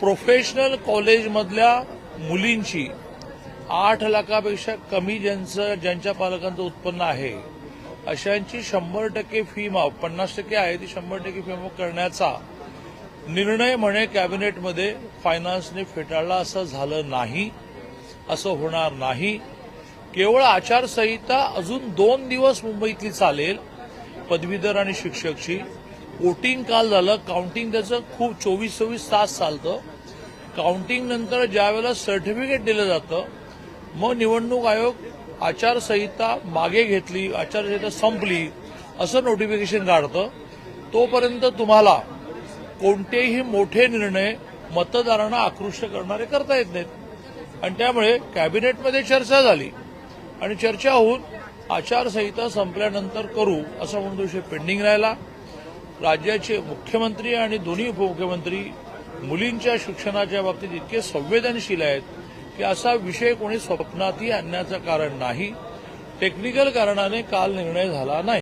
Professional कॉलेजमधल्या मुलींची आठ लाखापेक्षा कमी ज्यांचं ज्यांच्या पालकांचं उत्पन्न आहे अशांची शंभर टक्के फी माफ पन्नास टक्के आहे ती शंभर टक्के फी माफ करण्याचा निर्णय म्हणे कॅबिनेटमध्ये फायनान्सने फेटाळला असं झालं नाही असं होणार नाही. केवळ आचारसंहिता अजून दोन दिवस मुंबईतली चालेल पदवीधर आणि शिक्षकची. वोटिंग काल झालं काउंटिंग त्याचं खूप चोवीस चोवीस तास चालतं. काउंटिंग नंतर ज्यावेळेला सर्टिफिकेट दिलं जातं मग निवडणूक आयोग आचारसंहिता मागे घेतली आचारसंहिता संपली असं नोटिफिकेशन काढतं. तोपर्यंत तुम्हाला कोणतेही मोठे निर्णय मतदारांना आकृष्ट करणारे करता येत नाहीत. आणि त्यामुळे कॅबिनेटमध्ये चर्चा झाली. आणि चर्चा होऊन आचारसंहिता संपल्यानंतर करू असा म्हणून तो विषय पेंडिंग राहिला. राज्याचे मुख्यमंत्री आणि दोन्ही उपमुख्यमंत्री मुलींच्या शिक्षणाच्या बाबतीत इतके संवेदनशील आहेत की असा विषय कोणी स्वप्नातही आणण्याचं कारण नाही. टेक्निकल कारणाने काल निर्णय झाला नाही.